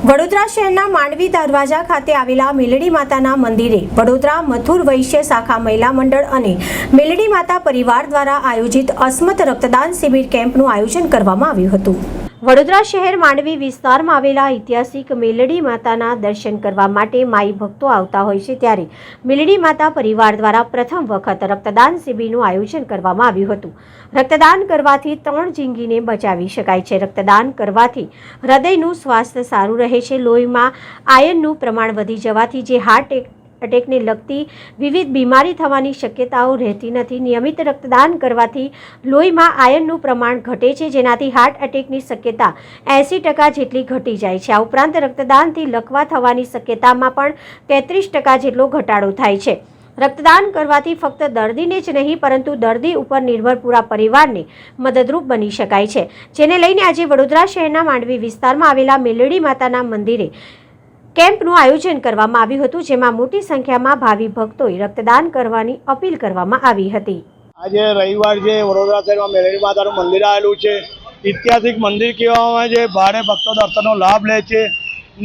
વડોદરા શહેરના માંડવી દરવાજા ખાતે આવેલા મેલડી માતાના મંદિરે વડોદરા મથુર વૈશ્ય શાખા મહિલા મંડળ અને મેલડી માતા પરિવાર દ્વારા આયોજિત અસ્મત રક્તદાન શિબિર કેમ્પનું આયોજન કરવામાં આવ્યું હતું. વડોદરા શહેર માંડવી વિસ્તારમાં આવેલા ઐતિહાસિક મેલડી માતાના દર્શન કરવા માટે માઈ ભક્તો આવતા હોય છે ત્યારે મેલડી માતા પરિવાર દ્વારા પ્રથમ વખત રક્તદાન શિબિરનું આયોજન કરવામાં આવ્યું હતું. રક્તદાન કરવાથી ત્રણ જિંદગીને બચાવી શકાય છે. રક્તદાન કરવાથી હૃદયનું સ્વાસ્થ્ય સારું રહે છે. લોહીમાં આયનનું પ્રમાણ વધી જવાથી જે હાર્ટ અટેકને લગતી વિવિધ બીમારી થવાની શક્યતાઓ રહેતી નથી. નિયમિત રક્તદાન કરવાથી લોહીમાં આયનનું પ્રમાણ ઘટે છે, જેનાથી હાર્ટ અટેકની શક્યતા એંસી ટકા જેટલી ઘટી જાય છે. આ ઉપરાંત રક્તદાનથી લકવા થવાની શક્યતામાં પણ તેત્રીસ ટકા જેટલો ઘટાડો થાય છે. રક્તદાન કરવાથી ફક્ત દર્દીને જ નહીં, પરંતુ દર્દી ઉપર નિર્ભર પૂરા પરિવારને મદદરૂપ બની શકાય છે. જેને લઈને આજે વડોદરા શહેરના માંડવી વિસ્તારમાં આવેલા મેલડી માતાના મંદિરે કેમ્પનું આયોજન કરવામાં આવ્યું હતું, જેમાં મોટી સંખ્યામાં ભાવિ ભક્તોએ રક્તદાન કરવાની અપીલ કરવામાં આવી હતી. આજે રવિવાર છે, વડોદરા શહેરમાં મેલેરી માતાનું મંદિર આવેલું છે. ઐતિહાસિક મંદિર કહેવામાં છે, ભારે ભક્તો દર્શનનો લાભ લે છે.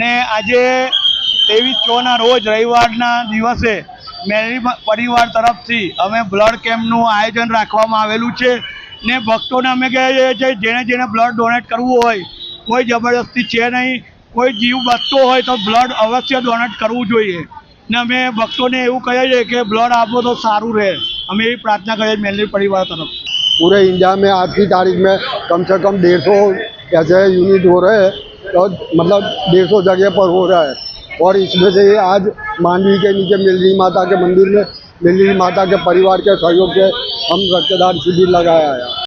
ને આજે ત્રેવીસ ચોના રોજ રવિવારના દિવસે મેલેરી પરિવાર તરફથી અમે બ્લડ કેમ્પનું આયોજન રાખવામાં આવેલું છે. ને ભક્તોને અમે કહીએ છીએ જેણે જેણે બ્લડ ડોનેટ કરવું હોય, કોઈ જબરદસ્તી છે નહીં. કોઈ જીવ બચતો હોય તો બ્લડ અવશ્ય ડોનેટ કરવું જોઈએ ને અમે ભક્તોને એવું કહીએ છીએ કે બ્લડ આપો તો સારું રહે અમે એવી प्रार्थना करें मेलरी परिवार तरफ पूरे इंडिया में आज की तारीख में कम से कम डेढ़ सौ ऐसे यूनिट हो रहे हैं और मतलब डेढ़ सौ जगह पर हो रहा है और इसमें से आज मांडवी के नीचे मिलरी माता के मंदिर में मिलरी माता के परिवार के सहयोग से हम रक्तदान शिविर लगाया है